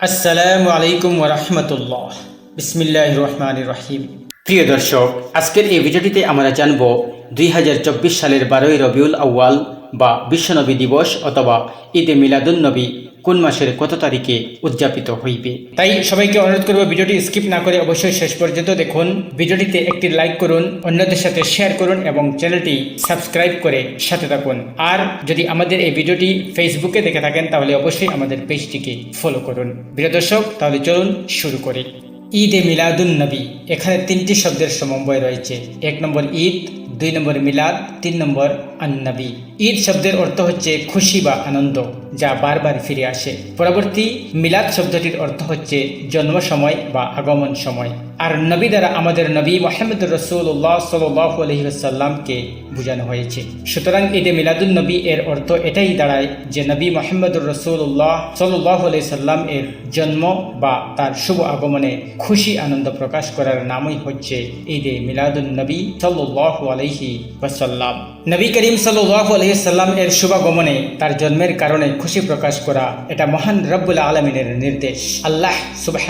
আসসালামু আলাইকুম ওরহমতুল্লাহ বিসমিল্লাহ রহমান রহিম। প্রিয় দর্শক আজকের এই ভিডিওটিতে আমরা জানব দুই সালের বারোই রবিউল আউয়াল বা বিশ্বনবী দিবস অথবা ঈদে মিলাদুন্নবী কোন মাসের কত তারিখে উদযাপিত হইবে? তাই সবাইকে অনুরোধ করব ভিডিওটি স্কিপ না করে অবশ্যই শেষ পর্যন্ত দেখুন। ভিডিওটিতে একটি লাইক করুন, অন্যদের সাথে শেয়ার করুন এবং চ্যানেলটি সাবস্ক্রাইব করে সাথে থাকুন। আর যদি আমাদের এই ভিডিওটি ফেসবুকে দেখে থাকেন, তাহলে অবশ্যই আমাদের পেজটিকে ফলো করুন। প্রিয় দর্শক, তাহলে চলুন শুরু করি। ঈদ এ মিলাদুন নবী, এখানে তিনটি শব্দের সমন্বয় রয়েছে। এক নম্বর ঈদ, দুই নম্বর মিলাদ, তিন নম্বর আন্নবী। ঈদ শব্দের অর্থ হচ্ছে খুশি বা আনন্দ, যা বারবার ফিরে আসে। পরবর্তী মিলাদ শব্দটির অর্থ হচ্ছে জন্ম সময় বা আগমন সময়। আর নবী দ্বারা আমাদের নবী মোহাম্মদ রসুল্লাহ সাল্লাহ আলহিসাল্লামকে বোঝানো হয়েছে। সুতরাং ঈদে মিলাদুল নবী এর অর্থ এটাই দাঁড়ায় যে নবী মোহাম্মদ রসুল্লাহ সাল্লাহ সাল্লাম এর জন্ম বা তার শুভ আগমনে খুশি আনন্দ প্রকাশ করার নামই হচ্ছে ঈদে মিলাদুল নবী সাল্লাহ আলহি ওয়াসাল্লাম। নবী করিম সাল্লাহ আলহিসাল্লাম এর শুভাগমনে তার জন্মের কারণে খুশি প্রকাশ করা এটা মহান রব্বুল আলমিনের নির্দেশ। আল্লাহ সুবাহ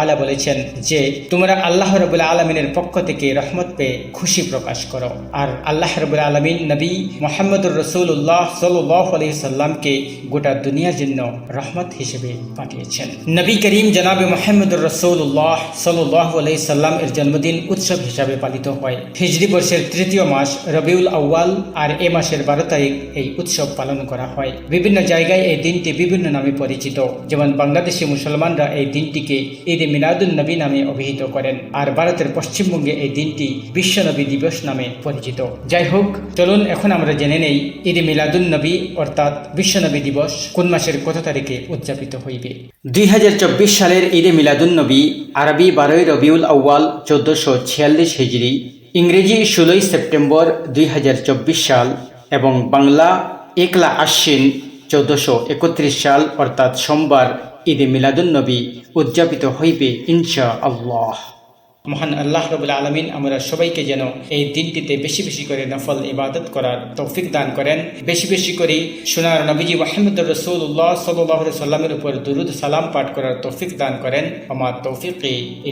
আলা বলেছেন যে, তোমরা আল্লাহ রবুল্লা আলমিনের পক্ষ থেকে রহমত পেয়ে খুশি প্রকাশ করো। আর আল্লাহ রবুল্লা আলমিন নবী মোহাম্মদুর রসুল্লাহ সাল্লাহ আলহিসাল্লামকে গোটা দুনিয়ার জন্য রহমত হিসেবে পাঠিয়েছেন। নবী করিম জনাবে মোহাম্মদুর রসুল্লাহ সাল্লাহ আলহিসাল্লাম এর জন্মদিন উৎসব হিসাবে পালিত হয়। হিজরি বর্ষের তৃতীয় মাস রবিউল আউয়াল আর এ মাসের বারো তারিখ এই উৎসব পালন করা হয়। বিভিন্ন জায়গায় এই দিনটি বিভিন্ন নামে পরিচিত। যেমন বাংলাদেশি মুসলমানরা এই দিনটিকে ঈদে মিলাদুল নবী নামে অভিহিত করেন আর ভারতের পশ্চিমবঙ্গে এই দিনটি বিশ্বনবী দিবস নামে পরিচিত। যাই হোক, চলুন এখন আমরা জেনে নেই ঈদে মিলাদুল নবী অর্থাৎ বিশ্বনবী দিবস কোন মাসের কত তারিখে উদযাপিত হইবে? দুই হাজার চব্বিশ সালের ঈদে মিলাদুল নবী আরবি বারোই রবিউল আউ্য়াল চোদ্দশো ছিয়াল্লিশ হিজড়ি ইংরেজি ষোলোই সেপ্টেম্বর দুই হাজার চব্বিশ সাল এবং বাংলা একলা আশ্বিন চৌদ্দশো একত্রিশ সাল, অর্থাৎ সোমবার ঈদে মিলাদুন্নবী উদযাপিত হইবে ইনশা আল্লাহ মহান আল্লাহ রবুল আলমিন আমরা সবাইকে যেন এই দিনটিতে বেশি বেশি করে নফল ইবাদত করার তৌফিক দান করেন। বেশি বেশি করে সোনার নবীজি মোহাম্মদ রসুল্লাহ সাল্লাহ সাল্লামের উপর দুরুদ সালাম পাঠ করার তৌফিক দান করেন। আমার তৌফিক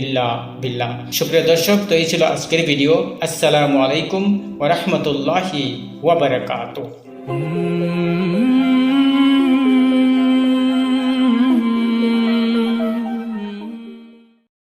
ইল্লা বিল্লাহ। সুপ্রিয় দর্শক, তো এই ছিল আজকের ভিডিও। আসসালামু আলাইকুম ওরহমতুল্লাহি Mm-hmm.